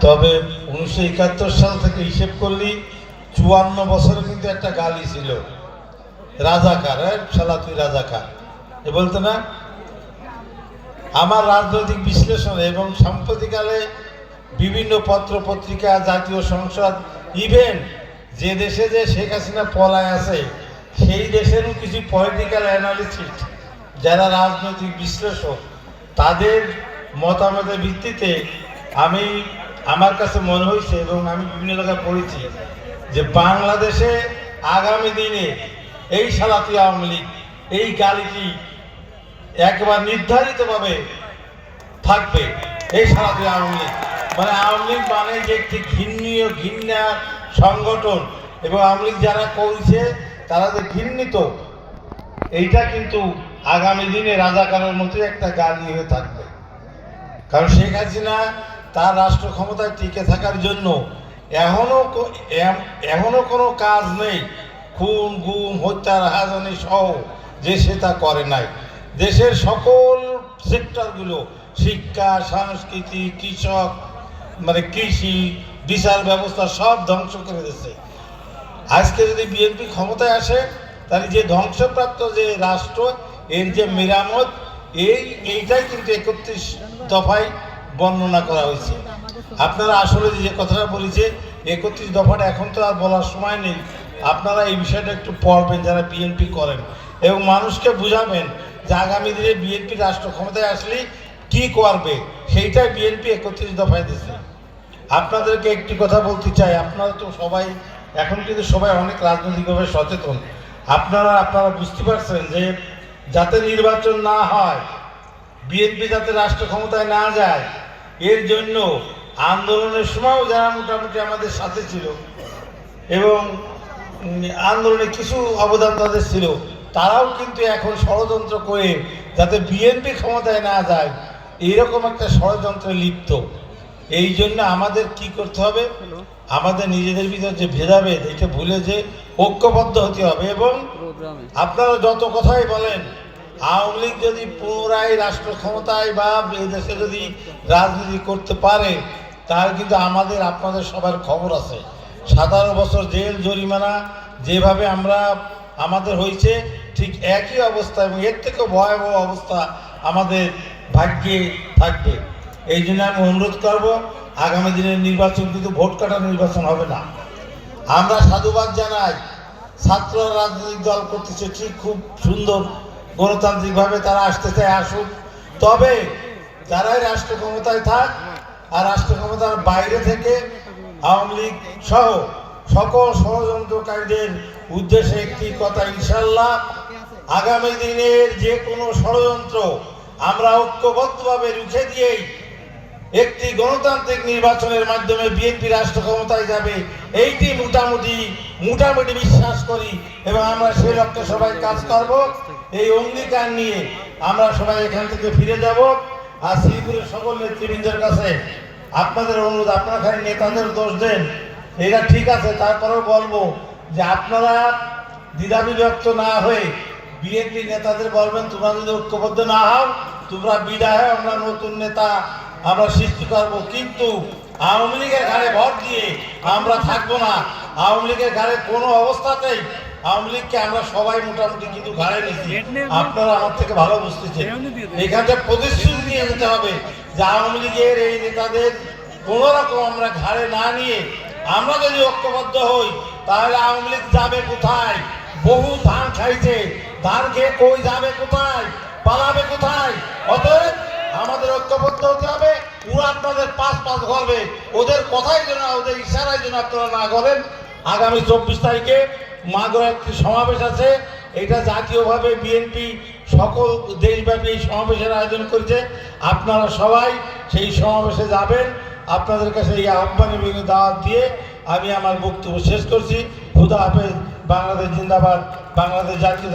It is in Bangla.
তবে উনিশশো একাত্তর সাল থেকে হিসেব করলি, চুয়ান্ন বছরে কিন্তু একটা গালি ছিল। রাজাকার হ্যাঁ? শালা তুই রাজাকার। এ বলতো না? আমার রাজনৈতিক বিশ্লেষণে এবং সাম্প্রতিকালে বিভিন্ন পত্র, পত্রিকা, জাতীয় সংসদ, ইভেন যে দেশে যে শেখ হাসিনা পলায় আছে, সেই দেশেরও কিছু পলিটিক্যাল অ্যানালিসিস্ট যারা রাজনৈতিক বিশ্লেষক, তাদের মতামতের ভিত্তিতে আমি আমার কাছে মনে হয়েছে এবং আমি বিভিন্ন জায়গায় পড়েছি যে বাংলাদেশে আগামী দিনে এই সালাতি আওয়ামী লীগ, এই গালিটি একবার নির্ধারিতভাবে থাকবে এই সারাদি আওয়ামী লীগ। মানে আওয়ামী লীগ মানে যে একটি ঘৃণীয় ঘৃণা সংগঠন এবং আওয়ামী লীগ যারা করছে, তারা যে ঘৃণিত, এইটা কিন্তু আগামী দিনে রাজাকারের মতো একটা গালি হয়ে থাকবে। কারণ শেখ হাসিনা তার রাষ্ট্র ক্ষমতায় টিকে থাকার জন্য এখনও কো- এম- এখনও কোনো কাজ নেই। খুন, গুম, হত্যা, রাহাজানি সহ যে সে তা করে নাই। দেশের সকল সেক্টরগুলো শিক্ষা, সংস্কৃতি, কৃষক মানে কৃষি, বিচার ব্যবস্থা সব ধ্বংস করে দিচ্ছে আজকে যদি বিএনপি ক্ষমতায় আসে, তাহলে যে ধ্বংসপ্রাপ্ত যে রাষ্ট্র, এর যে মেরামত, এই এইটাই কিন্তু একত্রিশ দফায় বর্ণনা করা হয়েছে। আপনারা আসলে যে কথাটা বলেছে, একত্রিশ দফাটা এখন তো আর বলার সময় নেই। আপনারা এই বিষয়টা একটু পড়বেন, যারা বিএনপি করেন। এবং মানুষকে বুঝাবেন যে আগামী দিনে বিএনপি রাষ্ট্র ক্ষমতায় আসলে কি করবে সেইটাই বিএনপি একত্রিশ দফায় দিচ্ছে। আপনাদেরকে একটি কথা বলতে চাই, আপনারা তো সবাই, এখন কিন্তু সবাই অনেক রাজনৈতিকভাবে সচেতন। আপনারা আপনারা বুঝতে পারছেন যে যাতে নির্বাচন না হয় বিএনপি যাতে রাষ্ট্র ক্ষমতায় না যায় এর জন্য আন্দোলনের সময়ও যারা মোটামুটি আমাদের সাথে ছিল এবং আন্দোলনে কিছু অবদান তাদের ছিল তারাও কিন্তু এখন ষড়যন্ত্র করে যাতে বিএনপি ক্ষমতায় না যায় এইরকম একটা ষড়যন্ত্রে লিপ্ত। এই জন্য আমাদের কি করতে হবে? আমাদের নিজেদের ভিতর যে ভেদাভেদ এটা ভুলে যে ঐক্যবদ্ধ হতে হবে এবং আপনারা যত কথাই বলেন আওয়ামী লীগ যদি পুনরায় রাষ্ট্র ক্ষমতায় বা দেশে যদি রাজনীতি করতে পারে তার কিন্তু আমাদের, আপনাদের সবার খবর আছে। সাতারো বছর জেল, জরিমানা যেভাবে আমরা, আমাদের হয়েছে, ঠিক একই অবস্থা এবং এর থেকেও ভয়াবহ অবস্থা আমাদের ভাগ্যে থাকবে। এই জন্য আমি অনুরোধ করব, আগামী দিনের নির্বাচন কিন্তু ভোট কাটা নির্বাচন হবে না। আমরা সাধুবাদ জানাই, ছাত্র রাজনৈতিক দল করতেছে ঠিক খুব সুন্দর গণতান্ত্রিকভাবে তারা আসতে চায় আসুক। তবে যারাই রাষ্ট্র ক্ষমতায় থাক আর রাষ্ট্র ক্ষমতার বাইরে থেকে আওয়ামী লীগ সহ সকল ষড়যন্ত্রকারীদের উদ্দেশ্যে একটি কথা ইনশাল্লাহ আগামী দিনের যে কোনো ষড়যন্ত্র আমরা ঐক্যবদ্ধভাবে রুখে দিয়েই একটি গণতান্ত্রিক নির্বাচনের মাধ্যমে বিএনপি রাষ্ট্র ক্ষমতায় যাবে, এইটি মোটামুটি মোটামুটি বিশ্বাস করি এবং আমরা সেই লক্ষ্যে সবাই কাজ করব। এই অঙ্গীকার নিয়ে আমরা সবাই এখান থেকে ফিরে যাব। আর শ্রীপুরের সকল নেতৃবৃন্দের কাছে আপনাদের অনুরোধ আপনারা খালি নেতাদের দোষ দেন। এটা ঠিক আছে তারপরেও বলব যে আপনারা দ্বিধাবিভক্ত না হয়ে বিএনপি নেতাদের বলবেন তোমরা যদি ঐক্যবদ্ধ না হও তোমরা বিদায় হও, আমরা নতুন নেতা আমরা সৃষ্টি করব। কিন্তু আওয়ামী লীগের ঘাড়ে ভর দিয়ে আমরা থাকব না। আওয়ামী লীগের ঘাড়ে কোনো অবস্থাতেই আওয়ামী লীগকে আমরা সবাই মোটামুটি কিন্তু ঘাড়ে নিচ্ছি আপনারা আমার থেকে ভালো বুঝতেছেন। এখানে প্রতিশ্রুতি নিয়ে যেতে হবে যে আওয়ামী লীগের এই নেতাদের কোনো রকম আমরা ঘাড়ে না নিয়ে আমরা যদি ঐক্যবদ্ধ হই তাহলে আওয়ামী লীগ যাবে কোথায়? বহু ধান খাইছে। ধান খেয়ে কই যাবে কোথায়? পালাবে কোথায়? অতএব আমাদের ঐক্যবদ্ধ হতে হবে। ওরা আপনাদের পাঁচ পাঁচ করবে ওদের কথাই যেন ওদের ইশারায় যেন আপনারা না করেন আগামী চব্বিশ তারিখে মাগুরা একটি সমাবেশ আছে। এটা জাতীয়ভাবে বিএনপি সকল দেশব্যাপী এই সমাবেশের আয়োজন করেছে। আপনারা সবাই সেই সমাবেশে যাবেন। আপনাদের কাছে এই আহ্বান এবং দাওয়াত দিয়ে আমি আমার বক্তব্য শেষ করছি। খুদা হাফেজ, বাংলাদেশ জিন্দাবাদ, বাংলাদেশ জাতীয়